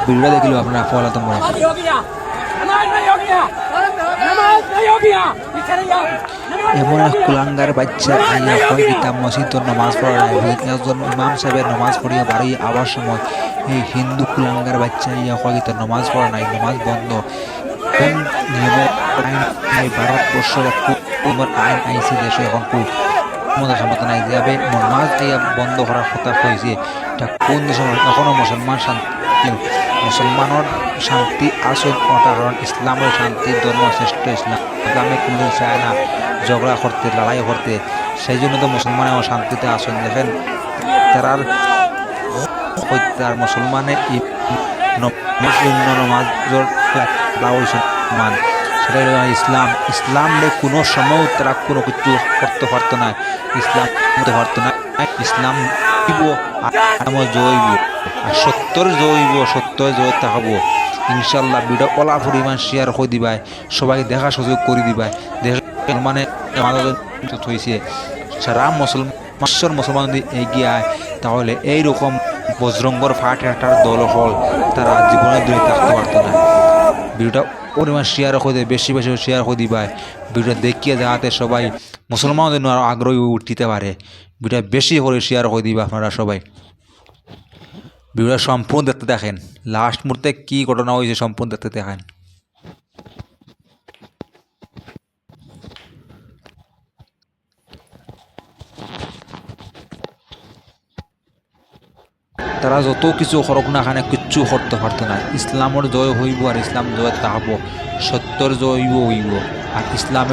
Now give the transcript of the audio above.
ভিডিওটা দেখিল আপনারা ফল তোমরা नमाज हो गया नमाज नहीं हो गया नमाज नहीं हो गया पीछे नहीं जाओ नमाज এমন এক কুলাঙ্গার বাচ্চা আইয়া কয় কিতাব মসজিদ নামাজ পড়া নাই একজন ইমাম সাহেবের নামাজ পড়িয়া বাড়ি আবার সময় এই হিন্দু কুলাঙ্গার বাচ্চা আইয়া কয় কিতাব নামাজ পড়া নাই নামাজ বন্ধ কোন নিয়মের আইন এই ভারতবর্ষের খুব তোমার আইন আইসি দেশে এখন খুব মতো ক্ষমতা নাই যাবে নামাজ আইয়া বন্ধ করার কথা হয়েছে এটা কোন দেশে এখনও মুসলমান শান্তি মুসলমানের শান্তি আসল ওটা কারণ? ইসলামের শান্তি, ধর্ম শ্রেষ্ঠ ইসলাম। ইসলামে কোনোদিন চায় না, ঝগড়া করতে, লড়াই করতে। সেই জন্য তো মুসলমান আমার শান্তিতে আসেন দেখেন। তারার হত্যার মুসলমানের ই- ন- মুসলিম নমাজর মান। সেটা হলো ইসলাম, ইসলামে কোনো সময় তারা কোনো কিছু করতে পারতো না। ইসলাম করতে পারতো না। ইসলাম দিব জৈব আর সত্যর জৈব সত্য জয় থাকব ইনশাল্লাহ ভিডিও অলা পরিমাণ শেয়ার করে দিবাই। সবাই দেখা সুযোগ করে দিবাই। মানে হয়েছে সারা মুসলমান মাসর মুসলমান যদি এগিয়ে আয়, তাহলে এইরকম বজরঙ্গর ফাট একটা দল হল তারা জীবনে দূরে থাকতে পারতো না। ভিডিওটা পরিমাণ শেয়ার করে দেয় বেশি বেশি শেয়ার করে দিবাই ভিডিওটা দেখিয়ে যাতে সবাই মুসলমানদের জন্য আরও আগ্রহী উঠতে পারে। ভিডিওটা বেশি করে শেয়ার করে দিবা আপনারা সবাই। ভিডিওটা সম্পূর্ণ দেখতে দেখেন। লাস্ট মুহূর্তে কী ঘটনা হয়েছে সম্পূর্ণ দেখতে দেখেন। তারা যত কিছু করক না খানে, কিচ্ছু করতে পারতো না। ইসলামের জয় হইব আর ইসলাম জয় তাহাব, সত্যর জয় হইব হইব। আর ইসলামের